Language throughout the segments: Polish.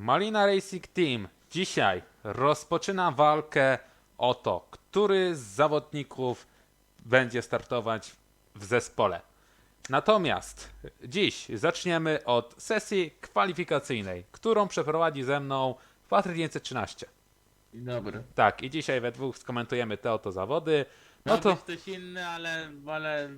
Malina Racing Team dzisiaj rozpoczyna walkę o to, który z zawodników będzie startować w zespole. Natomiast dziś zaczniemy od sesji kwalifikacyjnej, którą przeprowadzi ze mną Patryk 913. Dzień dobry. Tak, i dzisiaj we dwóch skomentujemy te oto zawody. No to ktoś inny, ale, ale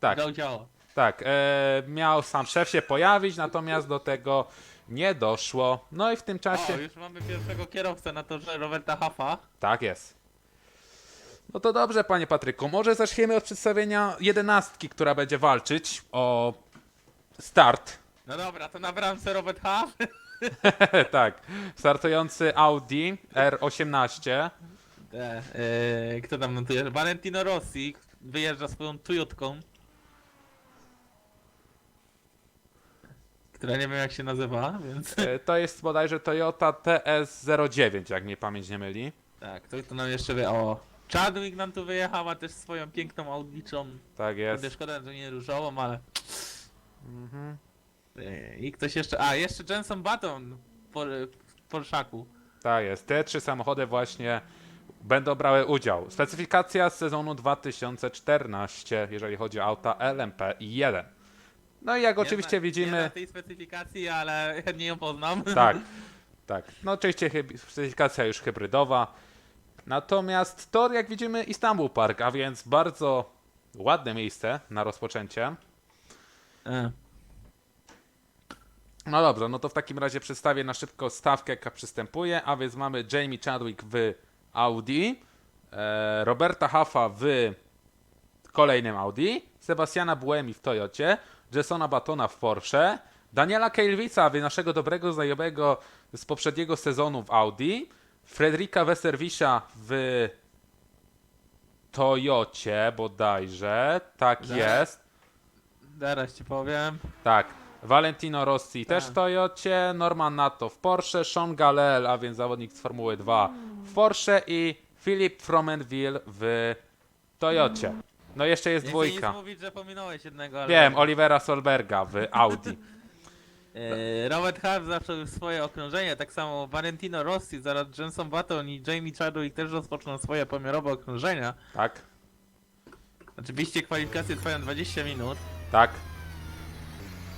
tak, dał działa. tak, e, miał sam szef się pojawić, natomiast do tego nie doszło. No i w tym czasie... O, już mamy pierwszego kierowcę na torze Roberta Haffa. Tak jest. No to dobrze, panie Patryku. Może zaczniemy od przedstawienia jedenastki, która będzie walczyć o start. No dobra, to na bramce Robert Huff. tak. Startujący Audi R18. E, e, kto tam notuje? Valentino Rossi wyjeżdża swoją Toyotką. Która nie wiem jak się nazywa, więc... E, To jest bodajże Toyota TS09, jak mnie pamięć nie myli. Tak, to, to nam jeszcze wie. O, Chadwick nam tu wyjechała też swoją piękną Audiczą. Tak Jest. jest. Szkoda, że nie różową, ale... Mhm. I ktoś jeszcze... A, jeszcze Jenson Button w Por- w Porszaku. Tak jest. Te trzy samochody właśnie będą brały udział. Specyfikacja z sezonu 2014, jeżeli chodzi o auta LMP i 1. No i jak Nie oczywiście zna- Nie widzimy... na tej specyfikacji, ale chętnie ją poznam. Tak, tak. No oczywiście hyb- specyfikacja już hybrydowa. Natomiast to, jak widzimy, Istanbul Park, a więc bardzo ładne miejsce na rozpoczęcie. E, No dobrze, no to w takim razie przedstawię na szybko stawkę, jaka przystępuje, a więc mamy Jamie Chadwick w Audi, e, Roberta Haffa w kolejnym Audi, Sebastiana Buemi w Toyocie, Jessona Batona w Porsche, Daniela Kejlwica, w naszego dobrego znajomego z poprzedniego sezonu w Audi, Fredrika Weserwisza w Toyocie bodajże, tak Zaraz. jest. zaraz ci powiem. Tak. Valentino Rossi też Tak. w Toyocie, Norman Nato w Porsche, Sean Galel, a więc zawodnik z Formuły 2 w Porsche i Philip Fromenville w Toyocie. No jeszcze jest Nie dwójka. mówić, że pominąłeś jednego, ale... Wiem, Olivera Solberga w Audi. E, Robert Huff zawsze swoje okrążenie, tak samo Valentino Rossi, zaraz Jenson Button i Jamie Chadwick też rozpoczną swoje pomiarowe okrążenia. Tak, Oczywiście kwalifikacje trwają 20 minut, tak,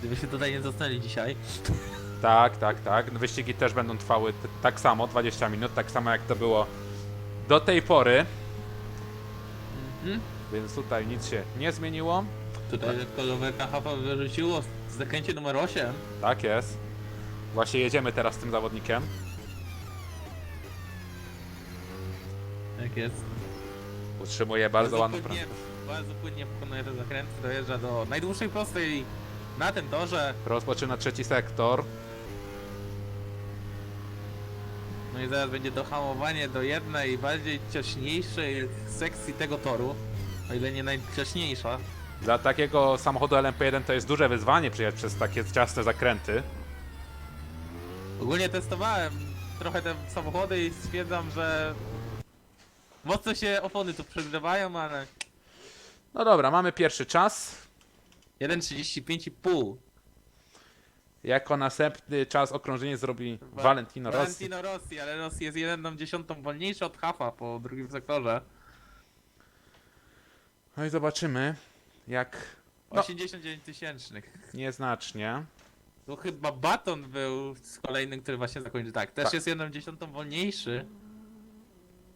gdybyście tutaj nie zostali dzisiaj. tak, tak, tak. Wyścigi też będą trwały t- tak samo, 20 minut, tak samo jak to było do tej pory. Mhm. Więc tutaj nic się nie zmieniło. Tutaj Roberta Huffa wyrzuciło w zakręcie numer 8. Tak jest. Właśnie jedziemy teraz z tym zawodnikiem. Tak jest. Utrzymuje bardzo ładną płynnie, prędkość. bardzo płynnie pokonuje te zakręty, dojeżdża do najdłuższej prostej na tym torze. Rozpoczyna trzeci sektor. No i zaraz będzie dohamowanie do jednej bardziej ciaśniejszej sekcji tego toru. O ile nie najciaśniejsza. Dla takiego samochodu LMP1 to jest duże wyzwanie przyjechać przez takie ciasne zakręty. Ogólnie testowałem trochę te samochody i stwierdzam, że mocno się opony tu przegrzewają, ale No dobra, mamy pierwszy czas. 1.35,5. Jako następny czas okrążenie zrobi Valentino Rossi. Valentino Rossi, ale Rossi jest 1 dziesiątą wolniejszy od Hafa po drugim sektorze. No i zobaczymy, jak No. 89 tysięcznych. nieznacznie. Tu chyba Baton był z kolejnym, który właśnie zakończył. Tak, też Tak. jest 1 dziesiątą wolniejszy.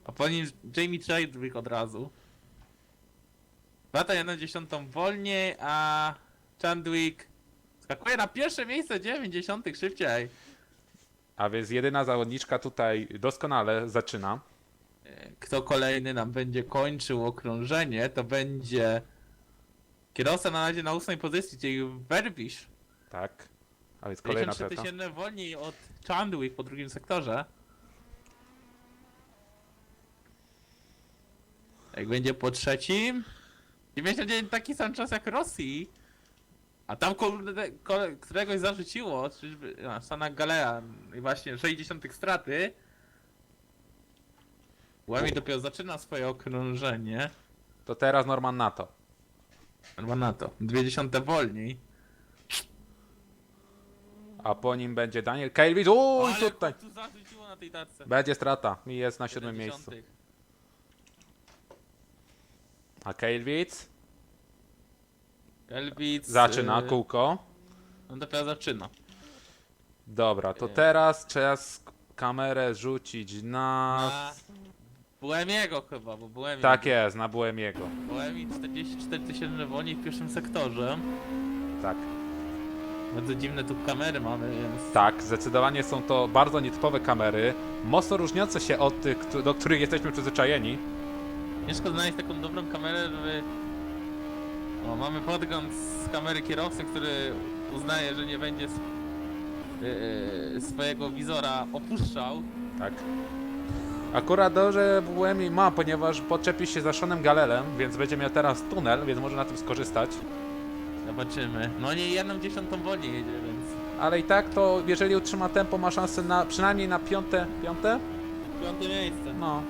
A po nim Jamie Chadwick od razu. Baton 1 dziesiątą wolniej, a Chadwick skakuje na pierwsze miejsce 90 szybciej. A więc jedyna zawodniczka tutaj doskonale zaczyna. Kto kolejny nam będzie kończył okrążenie, to będzie kierowca na razie na ósmej pozycji, czyli Verbish. Tak. A więc kolejna 53 peta. tysięczne wolniej od Chadwick po drugim sektorze. Jak będzie po trzecim. 99 taki sam czas jak Rosji. A tam kurde, kole, któregoś zarzuciło, czyżby, a, Sana Galea i właśnie 60 straty. Łami dopiero zaczyna swoje okrążenie. To teraz Norman Nato. Albo na to. 20 wolniej. A po nim będzie Daniel Kelwicz. Uj, Ale tutaj. tu zarzuciło na tej tarce. Będzie strata. I jest na siódmym miejscu. A Kelwicz Elwic. zaczyna y, kółko. On dopiero zaczyna. Dobra, to Nie. teraz czas kamerę rzucić na... Na Buemiego chyba, bo Buemi. Tak jest, na Buemiego. Buemi 44 tysięcy wolniej w pierwszym sektorze. Tak. Bardzo dziwne tu kamery mamy, więc... Tak, zdecydowanie są to bardzo nietypowe kamery, mocno różniące się od tych, do których jesteśmy przyzwyczajeni. Ciężko znaleźć taką dobrą kamerę, żeby... O, mamy podgląd z kamery kierowcy, który uznaje, że nie będzie sw- yy, swojego wizora opuszczał. Tak. Akurat dobrze WMI ma, ponieważ podczepi się za Seanem Galelem, więc będzie miał teraz tunel, więc może na tym skorzystać. Zobaczymy. No nie jedną dziesiątą wolniej jedzie, więc... Ale i tak to, jeżeli utrzyma tempo, ma szansę na przynajmniej na piąte, piąte? Piąte miejsce. No.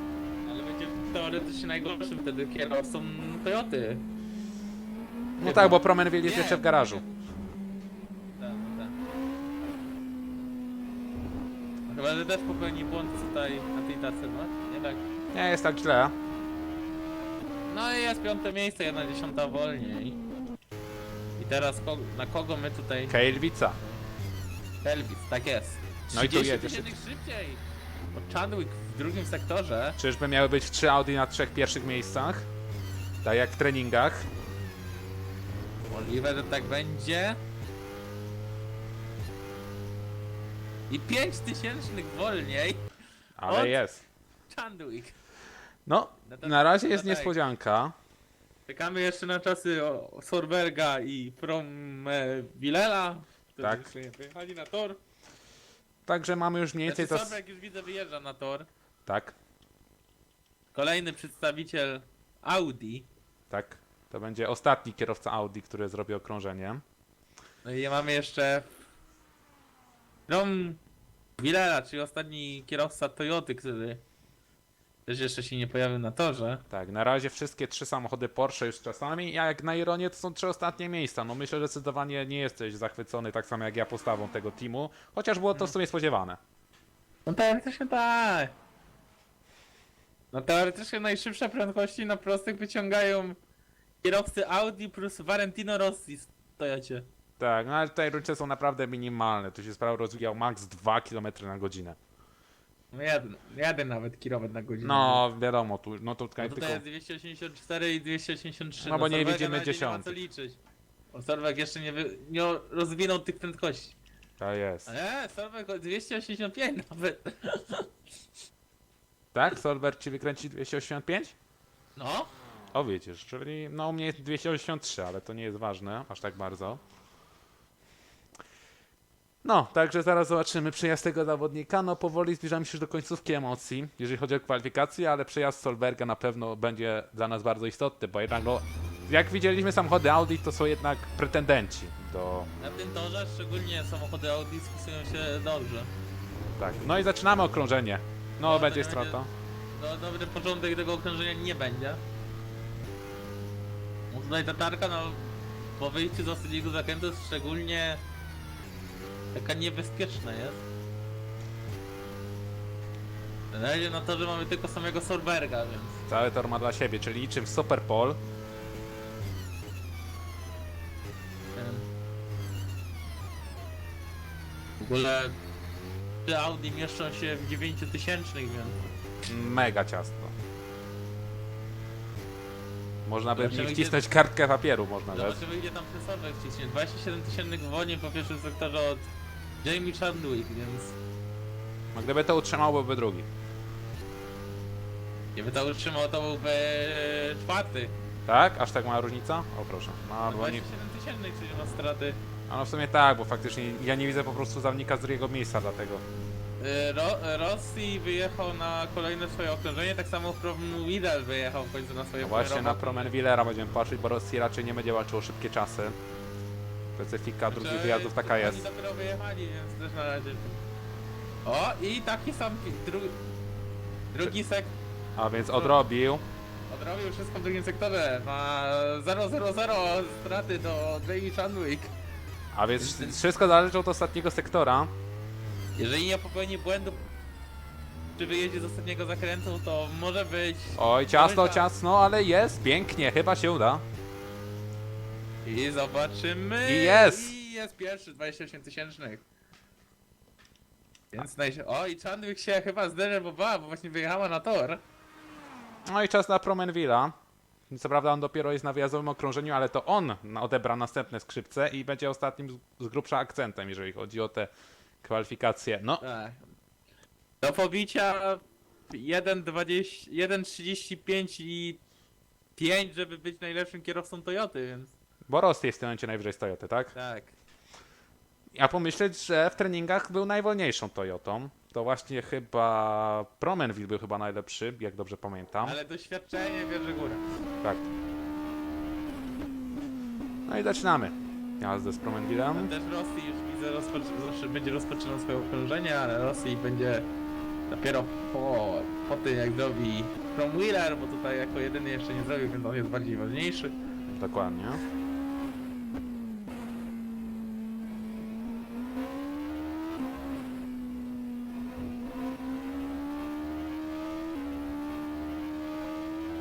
Ale będzie teoretycznie najgorszym wtedy kierowcą Toyoty. No tak, bo Promenville jest jeszcze w garażu. Tak, tak. No Chyba, że też popełni błąd tutaj na tej tacy, no? Nie tak. Nie jest tak źle. No i jest piąte miejsce, jedna dziesiąta wolniej. I teraz ko na kogo my tutaj... Kejlwica. Elvis, tak jest. No i tu 30 jedzie tysięcy szybciej. Bo Chadwick w drugim sektorze. Czyżby miały być trzy Audi na trzech pierwszych miejscach? Tak jak w treningach. Możliwe, że tak będzie. I 5 tysięcznych wolniej. Ale Od- jest. Chadwick. No, No to- na razie no jest tak. niespodzianka. Czekamy jeszcze na czasy o- Sorberga i From e, którzy Tak. jeszcze nie Wyjechali na tor. Także mamy już mniej więcej Znaczy, to... Sorberg już widzę wyjeżdża na tor. Tak, Kolejny przedstawiciel Audi. tak. To będzie ostatni kierowca Audi, który zrobi okrążenie. No i mamy jeszcze Vilela, czyli ostatni kierowca Toyoty, który też jeszcze się nie pojawił na torze. Tak, na razie wszystkie trzy samochody Porsche już czasami, a jak na ironię to są trzy ostatnie miejsca. No myślę, że zdecydowanie nie jesteś zachwycony tak samo jak ja postawą tego teamu, chociaż było to w sumie spodziewane. No teoretycznie tak. No teoretycznie najszybsze prędkości na prostych wyciągają kierowcy Audi plus Valentino Rossi z Toyocie. Tak, no ale tutaj różnice są naprawdę minimalne. Tu się sprawa rozwijał max 2 km na godzinę. No jeden, jeden nawet kilometr na godzinę. No wiadomo, tu, no to No tutaj tutaj tylko... jest 284 i 283. No bo nie widzimy na razie Nie ma co liczyć. Bo Sorberg jeszcze nie, wy, nie rozwinął tych prędkości. To jest. Nie, Sorberg o 285 nawet. Tak? Solberg ci wykręci 285? No. O widzisz, czyli no u mnie jest 283, ale to nie jest ważne aż tak bardzo. No, także zaraz zobaczymy przejazd tego zawodnika. No powoli zbliżamy się już do końcówki emocji, jeżeli chodzi o kwalifikacje, ale przejazd Solberga na pewno będzie dla nas bardzo istotny, bo jednak no, jak widzieliśmy samochody Audi to są jednak pretendenci do... Na tym torze szczególnie samochody Audi spisują się dobrze. Tak, no i zaczynamy okrążenie. No, No, to będzie nie strata. No dobry początek tego okrążenia nie będzie. No tutaj ta tarka no po wyjściu z ostatniego zakrętu szczególnie taka niebezpieczna jest. Na razie na torze mamy tylko samego Sorberga, więc Cały tor ma dla siebie, czyli liczym Super Pole. em, w ogóle te Audi mieszczą się w 9000 więc Mega ciasto. Można by w Zobaczymy, gdzie- wcisnąć kartkę papieru, można dać. Zobaczymy gdzie tam ten Sorberg wciśnie. 27 tysięcy wolniej po pierwszym sektorze od Jamie Chadwick, więc No, gdyby to utrzymał, byłby drugi. gdyby to utrzymał to byłby czwarty. Tak? Aż tak mała różnica? O proszę. No, No, bo nie... 27 tysięcy, czyli ma straty. A no w sumie tak, bo faktycznie ja nie widzę po prostu zawodnika z drugiego miejsca dlatego. Y, Ro Rossi wyjechał na kolejne swoje okrążenie, tak samo From Widal wyjechał w końcu na swoje No właśnie na Promenvillera będziemy patrzeć, bo Rosji raczej nie będzie walczył o szybkie czasy. Specyfika Znaczy, drugich wyjazdów taka Oni jest. dopiero wyjechali, więc też na razie. O, i taki sam pi- dru drugi sek A więc odrobił. odrobił wszystko w drugim sektorze. Ma 0-0-0 straty do Jamie Chadwick. A więc wszystko zależy od ostatniego sektora. Jeżeli nie popełni błędu przy wyjeździe z ostatniego zakrętu, to może być... Oj, ciasno, tak. ciasno, ale jest, pięknie, chyba się uda. I zobaczymy... I jest. I jest pierwszy, 28 tysięcznych. Więc naj... O, i Chandwick się chyba zdenerwowała, bo właśnie wyjechała na tor. No i czas na Promenvilla. Co prawda on dopiero jest na wyjazdowym okrążeniu, ale to on odebra następne skrzypce i będzie ostatnim z- grubsza akcentem, jeżeli chodzi o te kwalifikacje. No, Tak. Do pobicia 1,20 1,35 i 5, żeby być najlepszym kierowcą Toyoty, więc bo Rossi jest w tym momencie najwyżej z Toyoty, tak? tak. A pomyśleć, że w treningach był najwolniejszą Toyotą. To właśnie chyba Promenville był chyba najlepszy, jak dobrze pamiętam. Ale doświadczenie bierze górę. Tak. No i zaczynamy. Jazdę z Promenvillem. Też Rosji już widzę, rozpoczy- będzie rozpoczynał swoje okrążenie, ale Rosji będzie dopiero po, po tym jak zrobi From Wheeler, bo tutaj jako jedyny jeszcze nie zrobił, więc on jest bardziej ważniejszy. Dokładnie.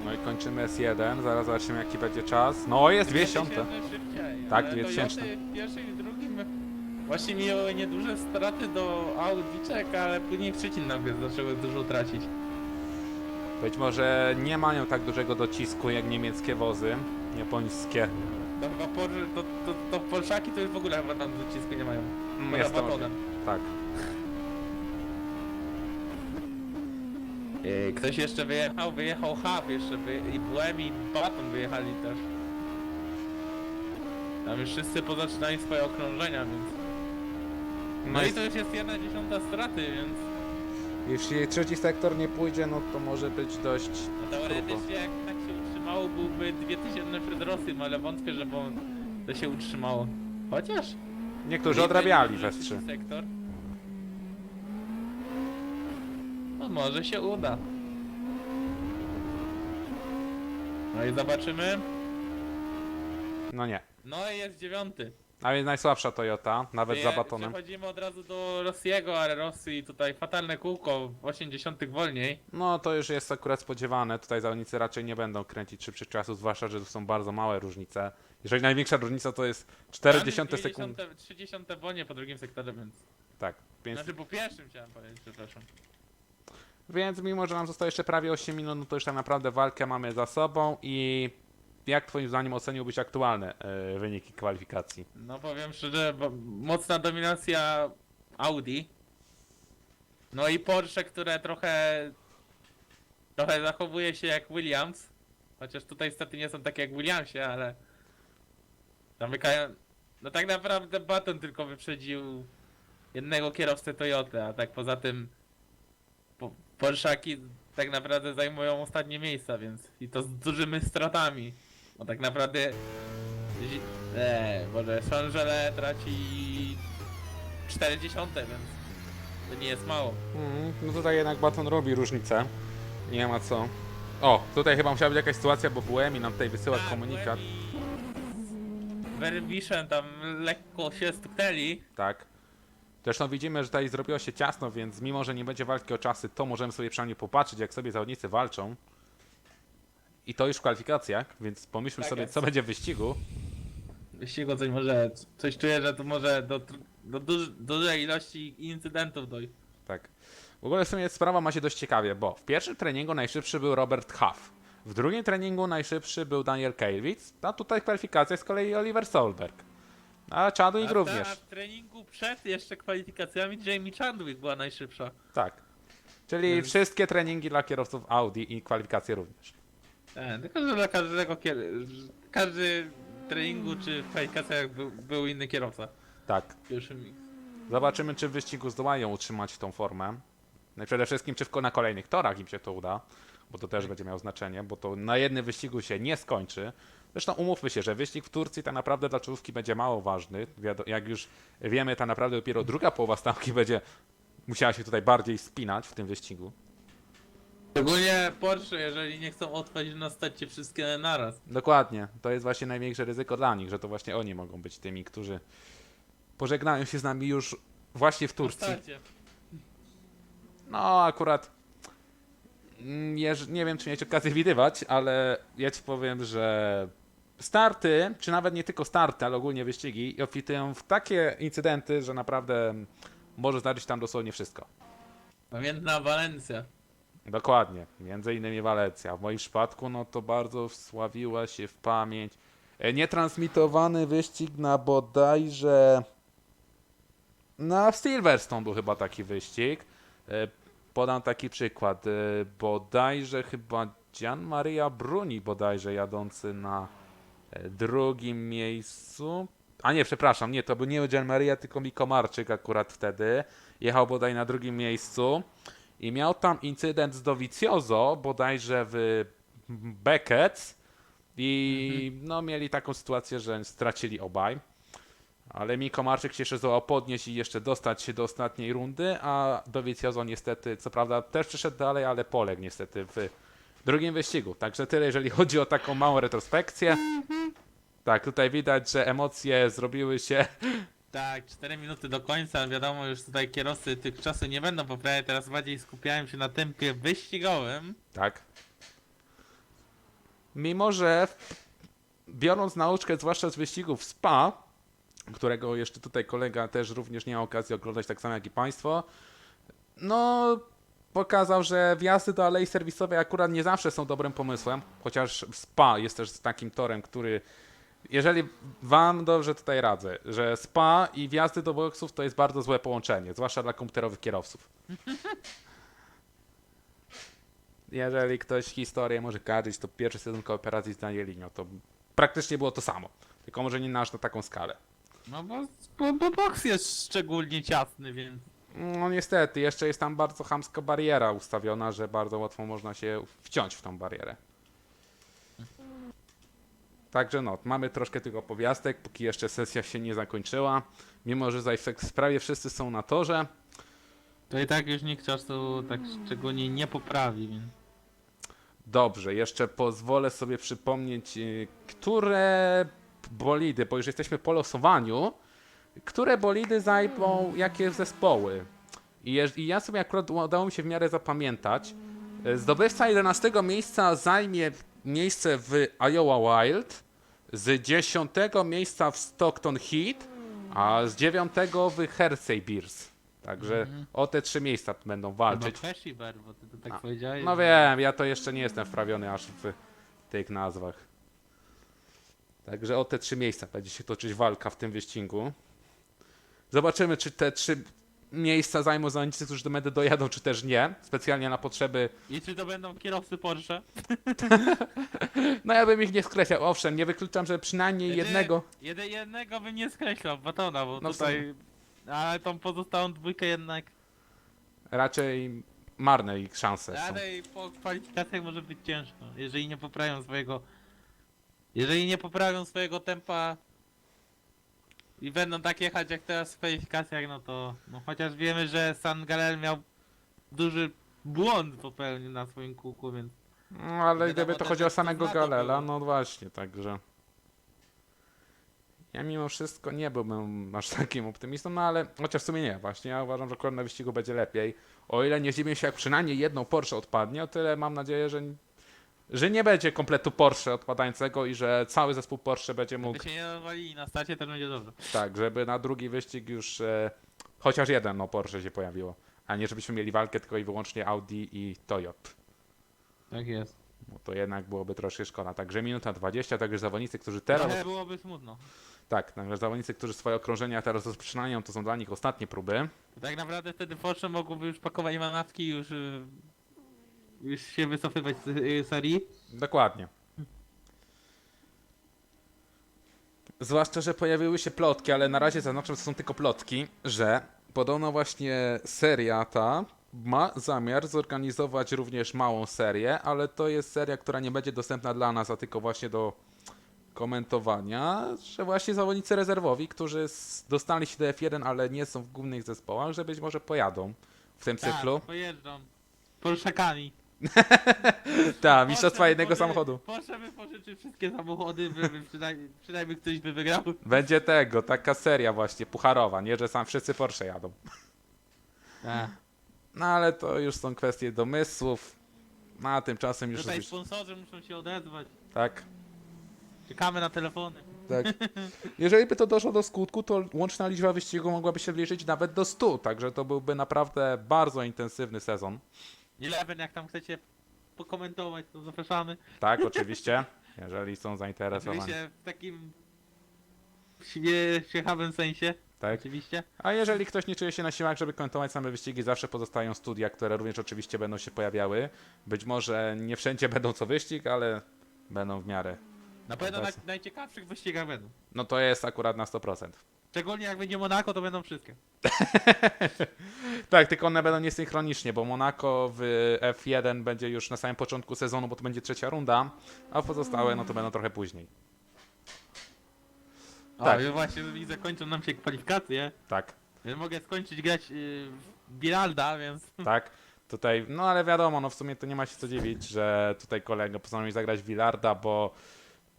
No i kończymy S1, zaraz zobaczymy jaki będzie czas. No jest 200. szybciej. Tak, ale w pierwszym i drugim właśnie miały nieduże straty do Audiczek, ale później w trzecim nagle zaczęły dużo tracić. Być może nie mają tak dużego docisku jak niemieckie wozy, japońskie. To to, to, to Polszaki to już w ogóle chyba tam docisku nie mają. Mm, Poza Jest to. Tak. Yy, Ktoś jeszcze wyjechał, wyjechał Hub jeszcze wy, i Błem i Baton wyjechali też. Tam już wszyscy pozaczynali swoje okrążenia, więc... No, i to już jest jedna dziesiąta straty, więc... jeśli trzeci sektor nie pójdzie, no to może być dość No teoretycznie jak tak się utrzymało byłby 2000 przed Rosją, ale wątpię, żeby on to się utrzymało. Chociaż... Niektórzy odrabiali we sektor. No może się uda. No i zobaczymy. No nie. No i jest dziewiąty. A więc najsłabsza Toyota, nawet za batonem. Przechodzimy od razu do Rossiego, ale Rosji tutaj fatalne kółko, 80 wolniej. No to już jest akurat spodziewane. Tutaj zawodnicy raczej nie będą kręcić szybszych czasów, zwłaszcza, że tu są bardzo małe różnice. Jeżeli największa różnica to jest 40 sekund. 30 wolniej po drugim sektorze, więc... Tak, więc, Znaczy po pierwszym chciałem powiedzieć, przepraszam. Więc mimo, że nam zostało jeszcze prawie 8 minut, no to już tak naprawdę walkę mamy za sobą i jak twoim zdaniem oceniłbyś aktualne e, wyniki kwalifikacji? No powiem szczerze, mocna dominacja Audi. No i Porsche, które trochę trochę zachowuje się jak Williams. Chociaż tutaj stety nie są takie jak Williamsie, ale zamykają. No tak naprawdę Baton tylko wyprzedził jednego kierowcę Toyoty, a tak poza tym po, Porszaki tak naprawdę zajmują ostatnie miejsca, więc i to z dużymi stratami. Bo tak naprawdę Zi- Eee, Boże, Changele traci 40, więc to nie jest mało. Mm, no tutaj jednak baton robi różnicę. Nie ma co. O, tutaj chyba musiała być jakaś sytuacja, bo WM nam tutaj wysyła Tak, komunikat. Werwiszem tam lekko się stuknęli. Tak. Zresztą widzimy, że tutaj zrobiło się ciasno, więc mimo, że nie będzie walki o czasy, to możemy sobie przynajmniej popatrzeć, jak sobie zawodnicy walczą. I to już w kwalifikacjach, więc pomyślmy Tak sobie, jest. co będzie w wyścigu. Wyścigu coś może, coś czuję, że to może do, tr- do duż, dużej ilości incydentów dojść. Tak. W ogóle w sumie sprawa ma się dość ciekawie, bo w pierwszym treningu najszybszy był Robert Huff. W drugim treningu najszybszy był Daniel Kejwitz, a tutaj w kwalifikacjach z kolei Oliver Solberg. A Chadwick A również. ta- w treningu przed jeszcze kwalifikacjami Jamie Chadwick była najszybsza. Tak. Czyli Więc- wszystkie treningi dla kierowców Audi i kwalifikacje również. Tak, tylko że dla każdego kier- każdy treningu czy w kwalifikacjach był, był inny kierowca. Tak. Pierwszy mix. Zobaczymy, czy w wyścigu zdołają utrzymać tą formę. No i przede wszystkim, czy w- na kolejnych torach im się to uda, bo to też będzie miało znaczenie, bo to na jednym wyścigu się nie skończy. Zresztą umówmy się, że wyścig w Turcji tak naprawdę dla czołówki będzie mało ważny. Jak już wiemy, tak naprawdę dopiero druga połowa stawki będzie musiała się tutaj bardziej spinać w tym wyścigu. Szczególnie Porsche, jeżeli nie chcą odpaść na stacie wszystkie naraz. Dokładnie. To jest właśnie największe ryzyko dla nich, że to właśnie oni mogą być tymi, którzy pożegnają się z nami już właśnie w Turcji. No, akurat nie wiem, czy miałeś okazję widywać, ale ja ci powiem, że starty, czy nawet nie tylko starty, ale ogólnie wyścigi, obfitują w takie incydenty, że naprawdę może zdarzyć tam dosłownie wszystko. Pamiętna Walencja. Dokładnie, między innymi Walencja. W moim przypadku, no to bardzo wsławiła się w pamięć e, nietransmitowany wyścig na bodajże na Silverstone był chyba taki wyścig. Podam taki przykład. e, Bodajże chyba Gian Maria Bruni bodajże jadący na e, drugim miejscu. A nie, przepraszam, nie, to był nie Gian Maria, tylko Miko Marczyk akurat wtedy. Jechał bodaj na drugim miejscu i miał tam incydent z Dovizioso, bodajże w Beckett i no mieli taką sytuację, że stracili obaj. Ale Miko Marczyk się jeszcze zdołał podnieść i jeszcze dostać się do ostatniej rundy, a Dovizioso niestety, co prawda też przyszedł dalej, ale poległ niestety w drugim wyścigu. Także tyle, jeżeli chodzi o taką małą retrospekcję. Tak, tutaj widać, że emocje zrobiły się Tak, 4 minuty do końca, wiadomo już tutaj kierowcy tych czasu nie będą poprawiać, teraz bardziej skupiałem się na tempie wyścigowym. Tak. Mimo, że biorąc nauczkę, zwłaszcza z wyścigów SPA, którego jeszcze tutaj kolega też również nie ma okazji oglądać, tak samo jak i Państwo, no pokazał, że wjazdy do alei serwisowej akurat nie zawsze są dobrym pomysłem, chociaż SPA jest też takim torem, który jeżeli wam dobrze tutaj radzę, że SPA i wjazdy do boksów to jest bardzo złe połączenie, zwłaszcza dla komputerowych kierowców. Jeżeli ktoś historię może kojarzyć, to pierwszy sezon kooperacji z Danielinio, to praktycznie było to samo. Tylko może nie na aż na taką skalę. No bo, bo, bo boks jest szczególnie ciasny, więc... No niestety, jeszcze jest tam bardzo chamska bariera ustawiona, że bardzo łatwo można się wciąć w tą barierę. Także no, mamy troszkę tych opowiastek, póki jeszcze sesja się nie zakończyła. Mimo, że za prawie wszyscy są na torze, To i tak już nikt czasu tak szczególnie nie poprawi, więc... Dobrze, jeszcze pozwolę sobie przypomnieć, y, które bolidy, bo już jesteśmy po losowaniu, które bolidy zajmą jakie zespoły. I, jeż- I ja sobie akurat udało mi się w miarę zapamiętać. Y, Zdobywca 11 miejsca zajmie miejsce w Iowa Wild, z 10 miejsca w Stockton Heat, a z 9 w Hersey Bears. Także o te trzy miejsca będą Albo walczyć. Bo ty to tak powiedziałeś. No że- wiem, ja to jeszcze nie jestem wprawiony aż w tych nazwach. Także o te trzy miejsca będzie się toczyć walka w tym wyścigu. Zobaczymy, czy te trzy miejsca zajmą zawodnicy, którzy do medy dojadą, czy też nie. Specjalnie na potrzeby. I czy to będą kierowcy Porsche? No ja bym ich nie skreślał. Owszem, nie wykluczam, że przynajmniej Jedyne- jednego. Jedy, jednego bym nie skreślał, Batona, bo No tutaj... Ale tą pozostałą dwójkę jednak... Raczej marne ich szanse są. Ale i po kwalifikacjach może być ciężko, jeżeli nie poprawią swojego... Jeżeli nie poprawią swojego tempa i będą tak jechać jak teraz w kwalifikacjach, no to... No chociaż wiemy, że San Galel miał duży błąd popełnił na swoim kółku, więc... No ale Wiadomo gdyby to też, chodzi o to samego zna to Galela, było. no właśnie, także. Ja mimo wszystko nie byłbym aż takim optymistą, no ale chociaż w sumie nie, właśnie ja uważam, że akurat na wyścigu będzie lepiej. O ile nie zdziwię się, jak przynajmniej jedną Porsche odpadnie, o tyle mam nadzieję, że, że nie będzie kompletu Porsche odpadającego i że cały zespół Porsche będzie mógł, Gdyby się nie nawalili na starcie, to będzie dobrze. tak, żeby na drugi wyścig już e, chociaż jeden no, Porsche się pojawiło, a nie żebyśmy mieli walkę tylko i wyłącznie Audi i Toyota. Tak jest. Bo to jednak byłoby troszkę szkoda. Także minuta 20, także zawodnicy, którzy teraz... Trochę byłoby smutno. Tak, także zawodnicy, którzy swoje okrążenia teraz rozpoczynają, to są dla nich ostatnie próby. Tak naprawdę wtedy Porsche mogłoby już pakować manawki i już, y, już się wycofywać z y, serii. Dokładnie. Zwłaszcza, że pojawiły się plotki, ale na razie zaznaczam, że są tylko plotki, że podobno właśnie seria ta ma zamiar zorganizować również małą serię, ale to jest seria, która nie będzie dostępna dla nas, a tylko właśnie do komentowania, że właśnie zawodnicy rezerwowi, którzy s- dostali się do F1, ale nie są w głównych zespołach, że być może pojadą w tym cyklu. Tak, pojeżdżą. Porszakami. Tak, mistrzostwa jednego samochodu. Porsche wypożyczy wszystkie samochody, by, by przynajmniej, przynajmniej ktoś by wygrał. Będzie tego, taka seria właśnie, pucharowa, nie, że sam wszyscy Porsche jadą. No ale to już są kwestie domysłów. No a tymczasem już... Tutaj sponsorzy muszą się odezwać. Tak, Czekamy na telefony. tak. Jeżeli by to doszło do skutku, to łączna liczba wyścigów mogłaby się zbliżyć nawet do 100, także to byłby naprawdę bardzo intensywny sezon. Eleven, jak tam chcecie pokomentować, to zapraszamy. Tak, oczywiście, jeżeli są zainteresowani. Oczywiście w takim śmie- ciekawym sensie. Tak. Oczywiście. A jeżeli ktoś nie czuje się na siłach, żeby komentować same wyścigi, zawsze pozostają studia, które również oczywiście będą się pojawiały. Być może nie wszędzie będą co wyścig, ale będą w miarę. Na pewno na Obecnie. najciekawszych wyścigach będą. No to jest akurat na 100%. Szczególnie jak będzie Monako, to będą wszystkie. Tak, tylko one będą niesynchronicznie, bo Monaco w F1 będzie już na samym początku sezonu, bo to będzie trzecia runda, a pozostałe no to będą trochę później. O, Tak. i właśnie widzę, kończą nam się kwalifikacje. Tak, Ja mogę skończyć grać yy, w Giralda, więc... tak. Tutaj, no ale wiadomo, no w sumie to nie ma się co dziwić, że tutaj kolega postanowił zagrać Willarda, bo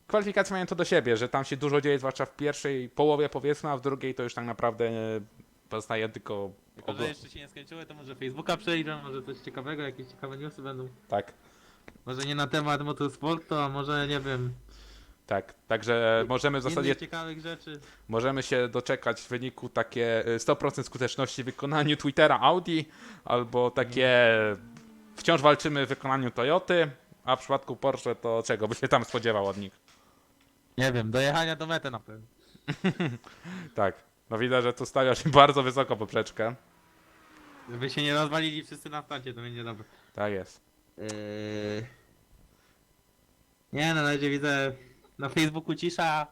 kwalifikacje mają to do siebie, że tam się dużo dzieje, zwłaszcza w pierwszej połowie powiedzmy, a w drugiej to już tak naprawdę pozostaje tylko... Tylko, że jeszcze się nie skończyły, to może Facebooka przejdę, może coś ciekawego, jakieś ciekawe newsy będą. Tak, Może nie na temat motorsportu, a może nie wiem, tak. Także możemy w zasadzie ciekawych rzeczy. Możemy się doczekać w wyniku takie y, 100% skuteczności w wykonaniu Twittera Audi, albo takie wciąż walczymy w wykonaniu Toyoty, a w przypadku Porsche to czego by się tam spodziewał od nich? Nie wiem, dojechania do mety na pewno. Tak, no widać, że tu stawiasz bardzo wysoko poprzeczkę. Żeby się nie rozwalili wszyscy na starcie, to będzie dobre. Tak jest. Yy... Nie, na razie widzę na Facebooku cisza,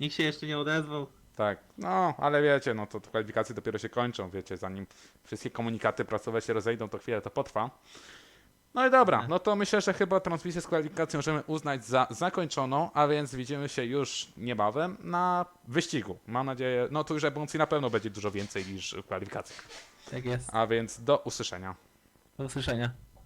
nikt się jeszcze nie odezwał. Tak, no ale wiecie, no to, to kwalifikacje dopiero się kończą, wiecie, zanim wszystkie komunikaty prasowe się rozejdą, to chwilę to potrwa. No i dobra, no to myślę, że chyba transmisję z kwalifikacji możemy uznać za zakończoną, a więc widzimy się już niebawem na wyścigu. Mam nadzieję, no tu już emocji na pewno będzie dużo więcej niż w kwalifikacjach. Tak jest. A więc do usłyszenia. Do usłyszenia.